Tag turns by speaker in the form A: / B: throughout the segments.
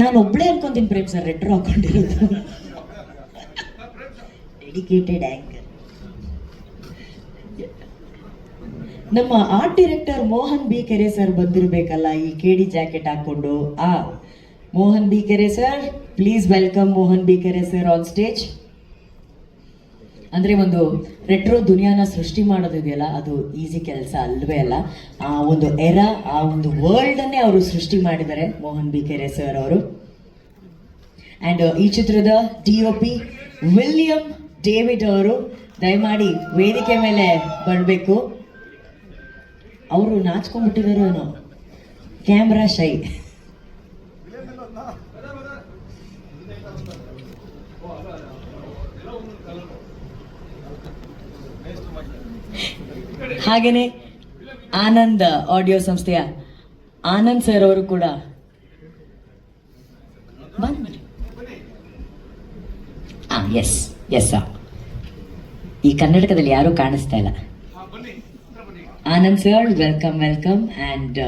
A: ನಾನು ಒಬ್ಳೇ ಅನ್ಕೊಂತೀನಿ ಪ್ರೇಮ್ ಸರ್ ರೆಟ್ರೋ ಹಾಕೊಂಡಿರೋದು. ಡೆಡಿಕೇಟೆಡ್ ಆಂಕರ್ ನಮ್ಮ art director Mohan B Kere sir ಬಂದಿರಬೇಕಲ್ಲ, ಈ ಕೇಡಿ ಜಾಕೆಟ್ ಹಾಕೊಂಡು ಆ, Mohan B Kere sir please welcome Mohan B Kere sir on stage ಅಂದ್ರೆ ಒಂದು ರೆಟ್ರೋ ದುನಿಯಾನ ಸೃಷ್ಟಿ ಮಾಡೋದಿದೆಯಲ್ಲ ಅದು ಈಸಿ ಕೆಲಸ ಅಲ್ವೇ ಅಲ್ಲ. ಆ ಒಂದು ಎರ ಆ ಒಂದು ವರ್ಲ್ಡ್ ಅನ್ನೇ ಅವರು ಸೃಷ್ಟಿ ಮಾಡಿದ್ದಾರೆ, ಮೋಹನ್ ಬಿ ಕೆರೆ ಸರ್ ಅವರು. ಅಂಡ್ ಈ ಚಿತ್ರದ D O P William David ಅವರು ದಯಮಾಡಿ ವೇದಿಕೆ ಮೇಲೆ ಬರಬೇಕು. ಅವರು ನಾಚ್ಕೊಂಡ್ಬಿಟ್ಟಿದಾರೋ ಕ್ಯಾಮ್ರಾ ಶೈ. ಹಾಗೇನೆ ಆನಂದ್ ಆಡಿಯೋ ಸಂಸ್ಥೆಯ ಆನಂದ್ ಸರ್ ಅವರು ಕೂಡ ಆ ಎಸ್ ಎಸ್ ಈ ಕರ್ನಾಟಕದಲ್ಲಿ ಯಾರೂ ಕಾಣಿಸ್ತಾ ಇಲ್ಲ. Anand sir welcome welcome and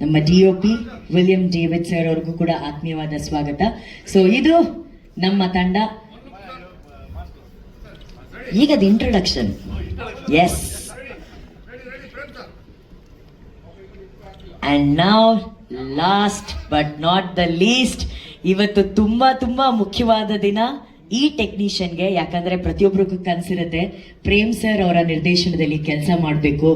A: ನಮ್ಮ D O P William David sir ಅವ್ರಿಗೂ ಕೂಡ ಆತ್ಮೀಯವಾದ ಸ್ವಾಗತ. ಸೊ ಇದು ನಮ್ಮ ತಂಡ. ಈಗದ ಇಂಟ್ರೊಡಕ್ಷನ್ ಎಸ್ ಅಂಡ್ ನಾವ್ last but not the least ಇವತ್ತು ತುಂಬಾ ತುಂಬಾ ಮುಖ್ಯವಾದ ದಿನ. ಈ ಟೆಕ್ನಿಷಿಯನ್ಗೆ ಯಾಕಂದ್ರೆ ಪ್ರತಿಯೊಬ್ಬರಿಗೂ ಕನಸಿರುತ್ತೆ, ಪ್ರೇಮ್ ಸರ್ ಅವರ ನಿರ್ದೇಶನದಲ್ಲಿ ಕೆಲಸ ಮಾಡಬೇಕು,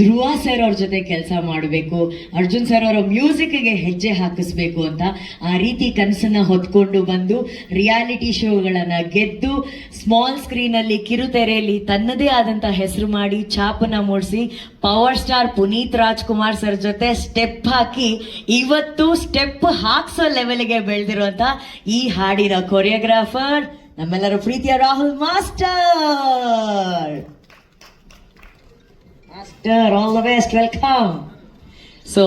A: ಧ್ರುವ ಸರ್ ಅವ್ರ ಜೊತೆ ಕೆಲಸ ಮಾಡಬೇಕು, ಅರ್ಜುನ್ ಸರ್ ಅವರ ಮ್ಯೂಸಿಕ್ಗೆ ಹೆಜ್ಜೆ ಹಾಕಿಸ್ಬೇಕು ಅಂತ ಆ ರೀತಿ ಕನಸನ್ನ ಹೊತ್ಕೊಂಡು ಬಂದು ರಿಯಾಲಿಟಿ ಶೋಗಳನ್ನ ಗೆದ್ದು ಸ್ಮಾಲ್ ಸ್ಕ್ರೀನ್ ಅಲ್ಲಿ ಕಿರುತೆರೆಯಲ್ಲಿ ತನ್ನದೇ ಆದಂಥ ಹೆಸರು ಮಾಡಿ ಛಾಪನ್ನು ಮೂಡಿಸಿ power star Puneeth Rajkumar sir ಜೊತೆ ಸ್ಟೆಪ್ ಹಾಕಿ ಇವತ್ತು ಸ್ಟೆಪ್ ಹಾಕ್ಸೋ ಲೆವೆಲ್ಗೆ ಬೆಳೆದಿರುವಂತ ಈ ಹಾಡಿನ ಕೊರಿಯೋಗ್ರಾಫರ್ ನಮ್ಮೆಲ್ಲರ ಪ್ರೀತಿಯ Rahul master. Master all the best welcome so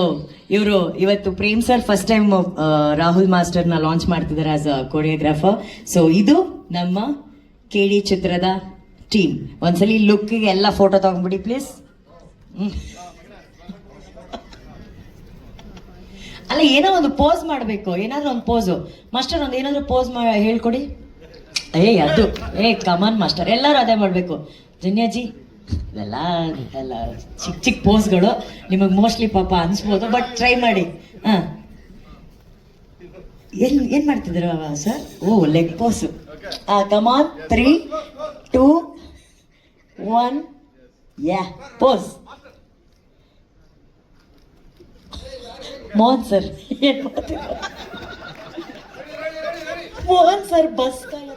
A: ಇವರು ಇವತ್ತು Prem sir first time Rahul ಮಾಸ್ಟರ್ನ launch ಮಾಡ್ತಿದ್ದಾರೆ ಆಸ್ ಅ ಕೊರಿಯೋಗ್ರಾಫರ್ ಸೊ ಇದು ನಮ್ಮ ಕೆ ಡಿ ಚಿತ್ರದ ಟೀಮ್ ಒಂದ್ಸಲಿ ಲುಕ್ಗೆ ಎಲ್ಲ ಫೋಟೋ ತಗೊಂಡ್ಬಿಡಿ ಪ್ಲೀಸ್ ಅಲ್ಲ, ಏನೋ ಒಂದು ಪೋಸ್ ಮಾಡಬೇಕು. ಏನಾದರೂ ಒಂದು ಪೋಸು ಮಾಸ್ಟರ್, ಒಂದು ಏನಾದರೂ ಪೋಸ್ ಮಾ, ಹೇಳ್ಕೊಡಿ. ಏ, ಅದು. ಏ ಕಮಾನ್ ಮಾಸ್ಟರ್ ಎಲ್ಲರೂ ಅದೇ ಮಾಡಬೇಕು. ಜನ್ಯಾಜಿ ಇವೆಲ್ಲ, ಎಲ್ಲ ಚಿಕ್ಕ ಚಿಕ್ಕ ಪೋಸ್ಗಳು. ನಿಮಗೆ ಮೋಸ್ಟ್ಲಿ ಪಾಪ ಅನಿಸ್ಬೋದು ಬಟ್ ಟ್ರೈ ಮಾಡಿ. ಹಾಂ. ಏನ್ ಏನ್ ಮಾಡ್ತಿದ್ರು sir oh leg pose come on three two one yeah pose Mohan sir ಏನ್ ಮಾಡ್ತಿದ್ರು ಮೋಹನ್ ಸರ್ ಬಸ್